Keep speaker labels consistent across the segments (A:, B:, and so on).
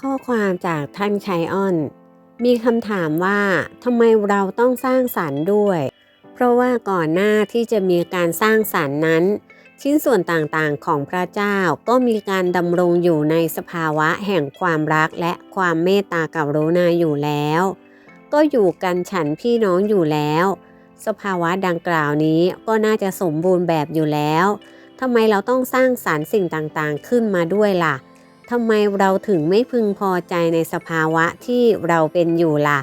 A: ข้อความจากท่านไคออน มีคำถามว่าทำไมเราต้องสร้างสรรค์ด้วย เพราะว่าก่อนหน้าที่จะมีการสร้างสรรค์นั้น ชิ้นส่วนต่างๆของพระเจ้าก็มีการดำรงอยู่ในสภาวะแห่งความรักและความเมตตากรุณาอยู่แล้ว ก็อยู่กันฉันพี่น้องอยู่แล้ว สภาวะดังกล่าวนี้ก็น่าจะสมบูรณ์แบบอยู่แล้วทำไมเราต้องสร้างสารรค์สิ่งต่างๆขึ้นมาด้วยล่ะ ทำไมเราถึงไม่พึงพอใจในสภาวะที่เราเป็นอยู่ล่ะ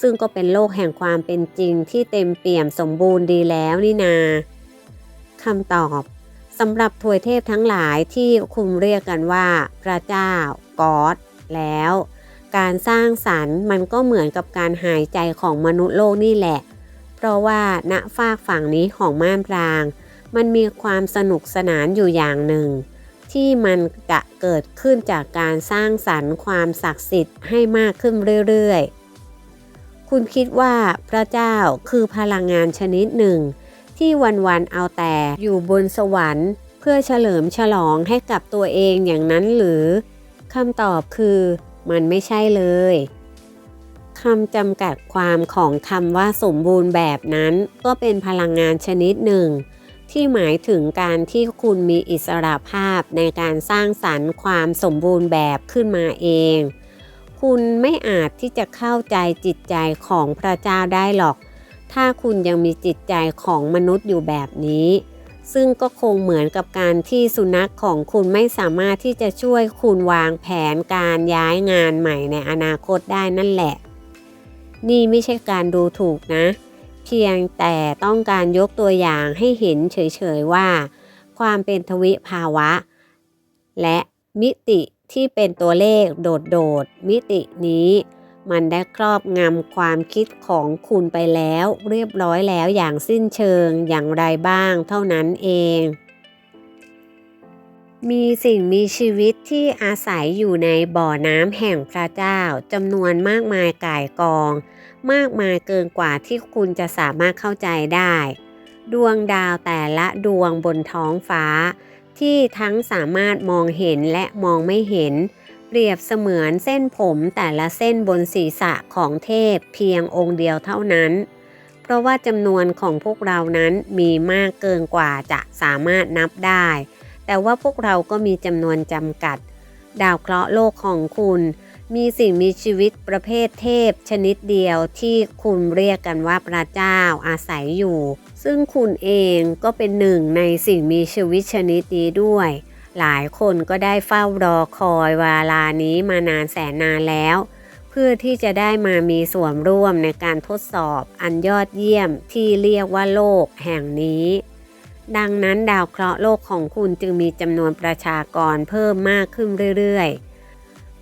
A: ซึ่งก็เป็นโลกแห่งความเป็นจริงที่เต็มเปี่ยมสมบูรณ์ดีแล้วนี่นาคำตอบสำหรับถวยเทพทั้งหลายที่คุมเรียกกันว่า พระเจ้ากอดแล้ว การสร้างสรรค์มันก็เหมือนกับการหายใจของมนุษย์โลกนี่แหละ เพราะว่าณฟากฝั่งนี้ของม่านพราง มันมีความสนุกสนานอยู่อย่างหนึ่ง ที่มันจะเกิดขึ้นจากการสร้างสรรค์ความศักดิ์สิทธิ์ให้มากขึ้นเรื่อยๆ คุณคิดว่าพระเจ้าคือพลังงานชนิดหนึ่ง ที่วันๆเอาแต่อยู่บนสวรรค์ เพื่อเฉลิมฉลองให้กับตัวเองอย่างนั้นหรือคำตอบคือมันไม่ใช่เลยคำจำกัดความของคำว่าสมบูรณ์แบบนั้นก็เป็นพลังงานชนิดหนึ่ง ที่หมายถึงการที่คุณมีอิสระภาพในการสร้างสรรค์ความสมบูรณ์แบบขึ้นมาเอง คุณไม่อาจที่จะเข้าใจจิตใจของพระเจ้าได้หรอก ถ้าคุณยังมีจิตใจของมนุษย์อยู่แบบนี้ ซึ่งก็คงเหมือนกับการที่สุนัขของคุณไม่สามารถที่จะช่วยคุณวางแผนการย้ายงานใหม่ในอนาคตได้นั่นแหละ นี่ไม่ใช่การดูถูกนะ เพียงแต่ต้องการยกตัวอย่างให้เห็นเฉยๆว่า ความเป็นทวิภาวะ และมิติที่เป็นตัวเลขโดดๆ มิตินี้ มันได้ครอบงำความคิดของคุณไปแล้ว เรียบร้อยแล้วอย่างสิ้นเชิงอย่างไรบ้างเท่านั้นเอง มีสิ่งมีชีวิตที่อาศัยอยู่ในบ่อน้ำแห่งพระเจ้าจำนวนมากมายก่ายกอง มากมายเกินกว่าที่คุณจะสามารถเข้าใจได้ ดวงดาวแต่ละดวงบนท้องฟ้า ที่ทั้งสามารถมองเห็นและมองไม่เห็น เปรียบเสมือนเส้นผมแต่ละเส้นบนศีรษะของเทพเพียงองค์เดียวเท่านั้น เพราะว่าจำนวนของพวกเรานั้นมีมากเกินกว่าจะสามารถนับได้ แต่ว่าพวกเราก็มีจำนวนจำกัด ดาวเคราะห์โลกของคุณ มีสิ่งมีชีวิตประเภทเทพชนิดเดียวที่คุณเรียกกันว่าพระเจ้าอาศัยอยู่ ซึ่งคุณเองก็เป็นหนึ่งในสิ่งมีชีวิตชนิดนี้ด้วย หลายคนก็ได้เฝ้ารอคอยเวลานี้มานานแสนนานแล้ว เพื่อที่จะได้มามีส่วนร่วมในการทดสอบอันยอดเยี่ยมที่เรียกว่าโลกแห่งนี้ ดังนั้นดาวเคราะห์โลกของคุณจึงมีจำนวนประชากรเพิ่มมากขึ้นเรื่อยๆ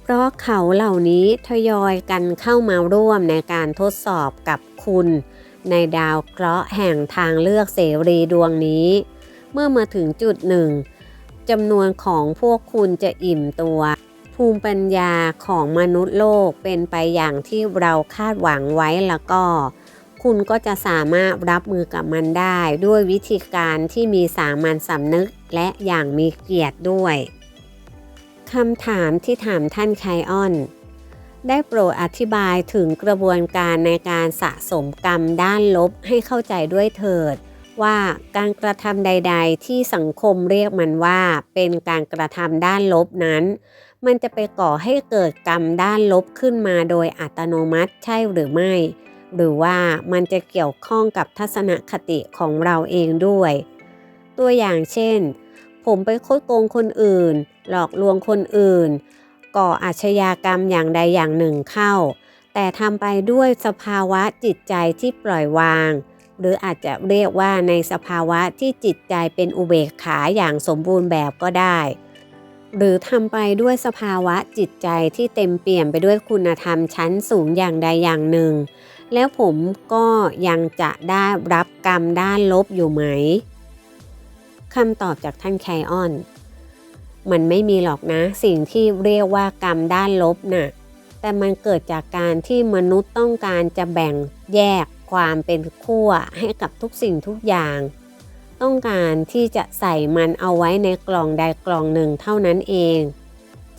A: เพราะเขาเหล่านี้ทยอยกันเข้ามาร่วมในการทดสอบกับคุณ ในดาวเคราะห์แห่งทางเลือกเสรีดวงนี้ เมื่อมาถึงจุดหนึ่งจำนวนของพวกคุณจะอิ่มตัว ภูมิปัญญาของมนุษย์โลกเป็นไปอย่างที่เราคาดหวังไว้แล้วก็ คุณก็จะสามารถรับมือกับมันได้ ด้วยวิธีการที่มีสามัญสำนึกและอย่างมีเกียรติด้วย คำถามที่ถามท่านไคออน ได้โปรดอธิบายถึงกระบวนการในการสะสมกรรมด้านลบให้เข้าใจด้วยเถิด ว่าการกระทำใด ๆ ที่สังคมเรียกมันว่าเป็นการกระทำด้านลบนั้น มันจะไปก่อให้เกิดกรรมด้านลบขึ้นมาโดยอัตโนมัติใช่หรือไม่ หรือว่ามันจะเกี่ยวข้องกับทัศนคติของเราเองด้วย ตัวอย่างเช่น ผมไปคดโกงคนอื่น หลอกลวงคนอื่น ก่ออาชญากรรมอย่างใดอย่างหนึ่งเข้า แต่ทำไปด้วยสภาวะจิตใจที่ปล่อยวาง หรืออาจจะเรียกว่าในสภาวะที่จิตใจเป็นอุเบกขาอย่างสมบูรณ์แบบก็ได้ หรือทำไปด้วยสภาวะจิตใจที่เต็มเปี่ยมไปด้วยคุณธรรมชั้นสูงอย่างใดอย่างหนึ่ง แล้วผมก็ยังจะได้รับกรรมด้านลบอยู่ไหมคำตอบจากท่านไคออน มันไม่มีหรอกนะ สิ่งที่เรียกว่ากรรมด้านลบน่ะแต่มันเกิดจากการที่มนุษย์ต้องการจะแบ่งแยกความเป็นขั้วให้กับทุกสิ่งทุกอย่าง ต้องการที่จะใส่มันเอาไว้ในกล่องใดกล่องหนึ่งเท่านั้นเอง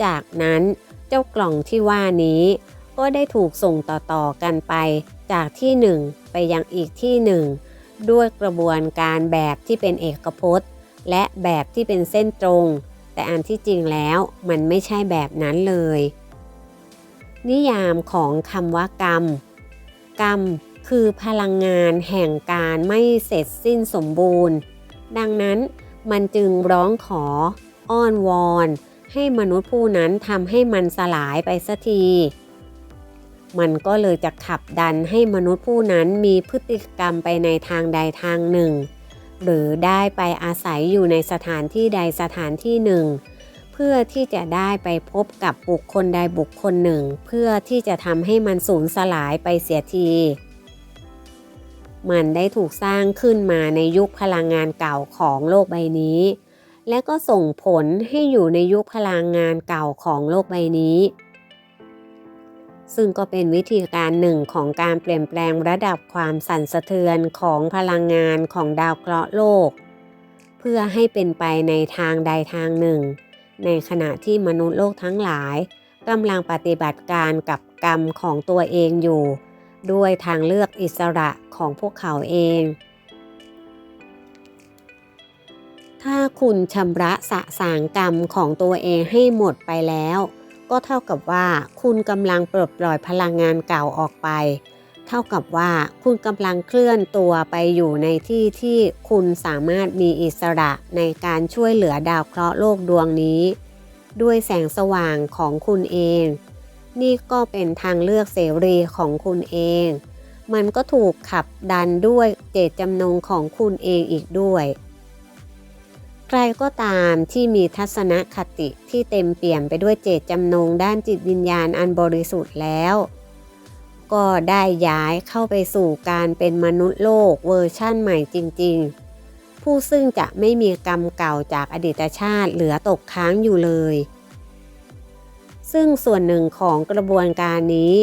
A: จากนั้นเจ้ากล่องที่ว่านี้ ก็ได้ถูกส่งต่อๆกันไป จากที่หนึ่งไปยังอีกที่หนึ่งด้วยกระบวนการแบบที่เป็นเอกพจน์ และแบบที่เป็นเส้นตรง แต่อันที่จริงแล้วมันไม่ใช่แบบนั้นเลย นิยามของคำว่ากรรม กรรมคือพลังงานแห่งการไม่เสร็จสิ้นสมบูรณ์ ดังนั้นมันจึงร้องขอ อ้อนวอน ให้มนุษย์ผู้นั้นทำให้มันสลายไปสักทีมันก็เลยจะขับดันให้มนุษย์ผู้นั้นมีพฤติกรรมไปในทางใดทางหนึ่ง หรือได้ไปอาศัยอยู่ในสถานที่ใดสถานที่หนึ่ง เพื่อที่จะได้ไปพบกับบุคคลใดบุคคลหนึ่ง เพื่อที่จะทำให้มันสูญสลายไปเสียที มันได้ถูกสร้างขึ้นมาในยุคพลังงานเก่าของโลกใบนี้ และก็ส่งผลให้อยู่ในยุคพลังงานเก่าของโลกใบนี้ ซึ่งก็เป็นวิธีการหนึ่งของการเปลี่ยนแปลงระดับความสั่นสะเทือนของพลังงานของดาวเคราะห์โลก เพื่อให้เป็นไปในทางใดทางหนึ่ง ในขณะที่มนุษย์โลกทั้งหลายกำลังปฏิบัติการกับกรรมของตัวเองอยู่ ด้วยทางเลือกอิสระของพวกเขาเอง ถ้าคุณชำระสะสางกรรมของตัวเองให้หมดไปแล้ว ก็เท่ากับว่าคุณกำลังปลดปล่อยพลังงานเก่าออกไป เท่ากับว่าคุณกำลังเคลื่อนตัวไปอยู่ในที่ที่คุณสามารถมีอิสระในการช่วยเหลือดาวเคราะห์โลกดวงนี้ ด้วยแสงสว่างของคุณเอง นี่ก็เป็นทางเลือกเสรีของคุณเอง มันก็ถูกขับดันด้วยเจตจำนงของคุณเองอีกด้วย ใครก็ตามที่มีทัศนคติที่เต็มเปี่ยมไปด้วยเจตจำนงด้านจิตวิญญาณอันบริสุทธิ์แล้ว ก็ได้ย้ายเข้าไปสู่การเป็นมนุษย์โลกเวอร์ชั่นใหม่จริง ๆ ผู้ซึ่งจะไม่มีกรรมเก่าจากอดีตชาติเหลือตกค้างอยู่เลย ซึ่งส่วนหนึ่งของกระบวนการนี้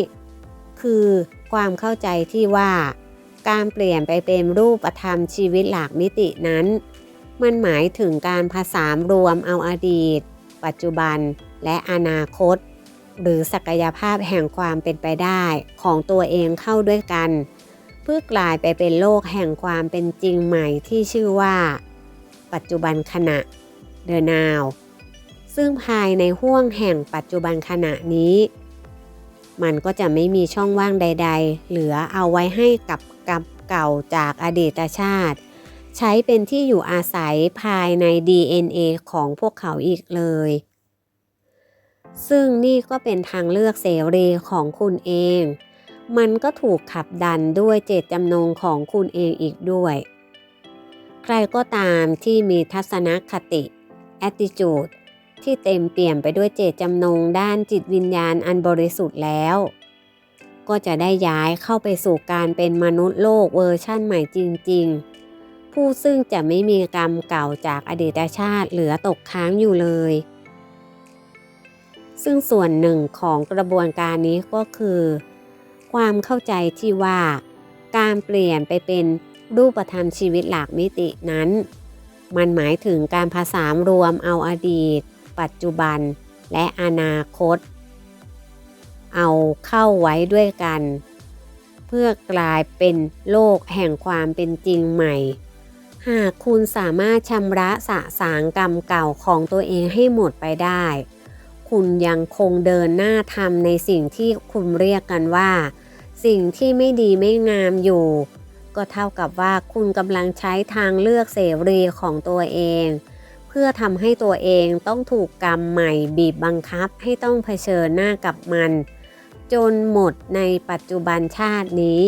A: คือความเข้าใจที่ว่า การเปลี่ยนไปเป็นรูปธรรมชีวิตหลากมิตินั้น มันหมายถึงการผสามรวมเอาอดีต ปัจจุบันและอนาคต หรือศักยภาพแห่งความเป็นไปได้ของตัวเองเข้าด้วยกัน เพื่อกลายไปเป็นโลกแห่งความเป็นจริงใหม่ที่ชื่อว่า ปัจจุบันขณะ The Now ซึ่งภายในห่วงแห่งปัจจุบันขณะนี้ มันก็จะไม่มีช่องว่างใด ๆ เหลือเอาไว้ให้กับกรรมเก่าจากอดีตชาติ ใช้เป็นที่อยู่อาศัยภายใน DNA ของพวกเขาอีกเลย ซึ่งนี่ก็เป็นทางเลือกเสรีของคุณเอง มันก็ถูกขับดันด้วยเจตจำนงของคุณเองอีกด้วย ใครก็ตามที่มีทัศนคติ attitude ที่เต็มเปี่ยมไปด้วยเจตจำนงด้านจิตวิญญาณอันบริสุทธิ์แล้ว ก็จะได้ย้ายเข้าไปสู่การเป็นมนุษย์โลกเวอร์ชั่นใหม่จริง ๆ ผู้ซึ่งจะไม่มีกรรมเก่าจากอดีตชาติเหลือตกค้างอยู่เลย ซึ่งส่วนหนึ่งของกระบวนการนี้ก็คือ ความเข้าใจที่ว่า การเปลี่ยนไปเป็นรูปธรรมชีวิตหลากมิตินั้น มันหมายถึงการผสามรวมเอาอดีต ปัจจุบัน และอนาคต เอาเข้าไว้ด้วยกัน เพื่อกลายเป็นโลกแห่งความเป็นจริงใหม่ หากคุณสามารถชำระสะสางกรรมเก่าของตัวเองให้หมดไปได้ คุณยังคงเดินหน้าทำในสิ่งที่คุณเรียกกันว่า สิ่งที่ไม่ดีไม่งามอยู่ ก็เท่ากับว่าคุณกำลังใช้ทางเลือกเสรีของตัวเอง เพื่อทำให้ตัวเองต้องถูกกรรมใหม่บีบบังคับให้ต้องเผชิญหน้ากับมัน จนหมดในปัจจุบันชาตินี้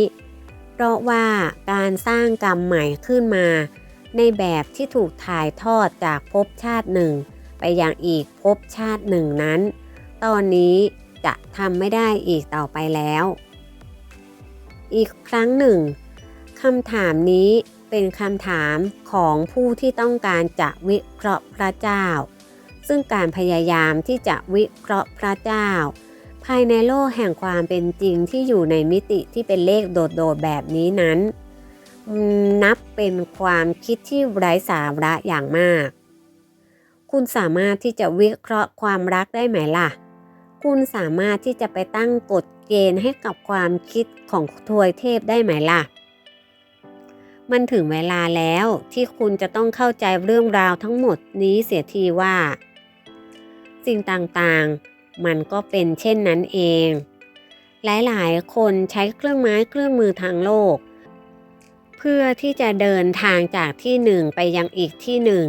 A: เพราะว่าการสร้างกรรมใหม่ขึ้นมา ในแบบที่ถูกถ่ายทอดจากภพชาติหนึ่ง ไปยังอีกภพชาติหนึ่งนั้น ตอนนี้จะทำไม่ได้อีกต่อไปแล้ว อีกครั้งหนึ่งคำถามนี้เป็นคำถามของผู้ที่ต้องการจะวิเคราะห์พระเจ้า ซึ่งการพยายามที่จะวิเคราะห์พระเจ้า ภายในโลกแห่งความเป็นจริงที่อยู่ในมิติที่เป็นเลขโดดๆแบบนี้นั้น นับเป็นความคิดที่ไร้สาระอย่างมาก คุณสามารถที่จะวิเคราะห์ความรักได้ไหมล่ะ คุณสามารถที่จะไปตั้งกฎเกณฑ์ให้กับความคิดของทวยเทพได้ไหมล่ะ มันถึงเวลาแล้วที่คุณจะต้องเข้าใจเรื่องราวทั้งหมดนี้เสียทีว่า สิ่งต่างๆ มันก็เป็นเช่นนั้นเอง หลายๆ คนใช้เครื่องไม้เครื่องมือทางโลก พื่อที่จะเดินทางจากที่หนึ่งไปยังอีกที่หนึ่ง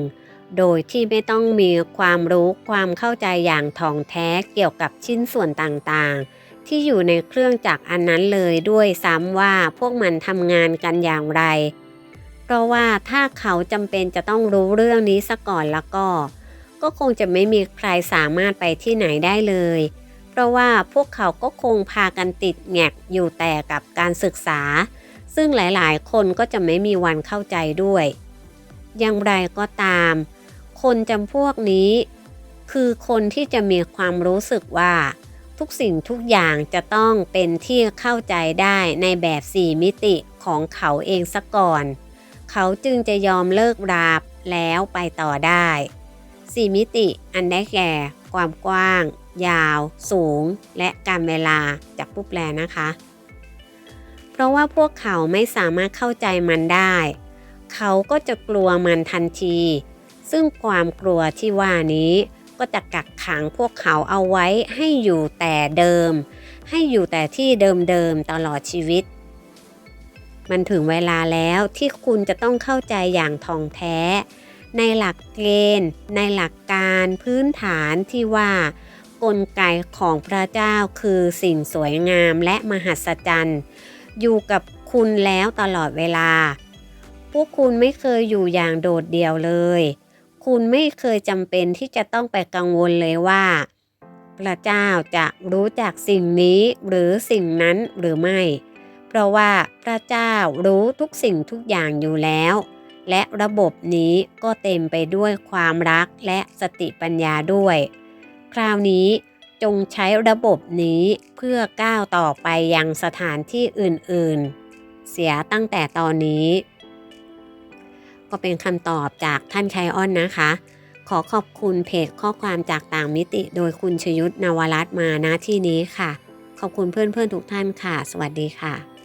A: โดยที่ไม่ต้องมีความรู้ความเข้าใจอย่างถ่องแท้เกี่ยวกับชิ้นส่วนต่างๆ ที่อยู่ในเครื่องจักรอันนั้นเลยด้วยซ้ำว่าพวกมันทำงานกันอย่างไร เพราะว่าถ้าเขาจำเป็นจะต้องรู้เรื่องนี้ซะก่อนแล้วก็ ก็คงจะไม่มีใครสามารถไปที่ไหนได้เลย เพราะว่าพวกเขาก็คงพากันติดแงกอยู่แต่กับการศึกษา ซึ่งหลายๆ คนก็จะไม่มีวันเข้าใจด้วย อย่างไรก็ตาม คนจำพวกนี้ คือคนที่จะมีความรู้สึกว่า ทุกสิ่งทุกอย่างจะต้องเป็นที่เข้าใจได้ในแบบสี่มิติของเขาเองซะก่อน เขาจึงจะยอมเลิกราบแล้วไปต่อได้สี่มิติอันได้แก่ ความกว้าง ยาว สูง และการเวลาจากผู้แปลนะคะ เพราะว่าพวกเขาไม่สามารถเข้าใจมันได้ เขาก็จะกลัวมันทันที ซึ่งความกลัวที่ว่านี้ ก็จะกักขังพวกเขาเอาไว้ให้อยู่แต่เดิม ให้อยู่แต่ที่เดิมๆตลอดชีวิต มันถึงเวลาแล้วที่คุณจะต้องเข้าใจอย่างท่องแท้ ในหลักเกณฑ์ ในหลักการพื้นฐานที่ว่ากลไกของพระเจ้าคือสิ่งสวยงามและมหัศจรรย์ อยู่กับคุณแล้วตลอดเวลา พวกคุณไม่เคยอยู่อย่างโดดเดี่ยวเลย คุณไม่เคยจำเป็นที่จะต้องไปกังวลเลยว่า พระเจ้าจะรู้จักสิ่งนี้หรือสิ่งนั้นหรือไม่ เพราะว่าพระเจ้ารู้ทุกสิ่งทุกอย่างอยู่แล้ว และระบบนี้ก็เต็มไปด้วยความรักและสติปัญญาด้วย คราวนี้ จงใช้ระบบนี้เพื่อก้าวต่อไปยังสถานที่อื่นๆ เสียตั้งแต่ตอนนี้ ก็เป็นคำตอบจากท่านไคออนนะคะ ขอขอบคุณเพจข้อความจากต่างมิติ โดยคุณชยุทธนวรัตน์มาณที่นี้ค่ะ ขอบคุณเพื่อนๆทุกท่านค่ะ สวัสดีค่ะ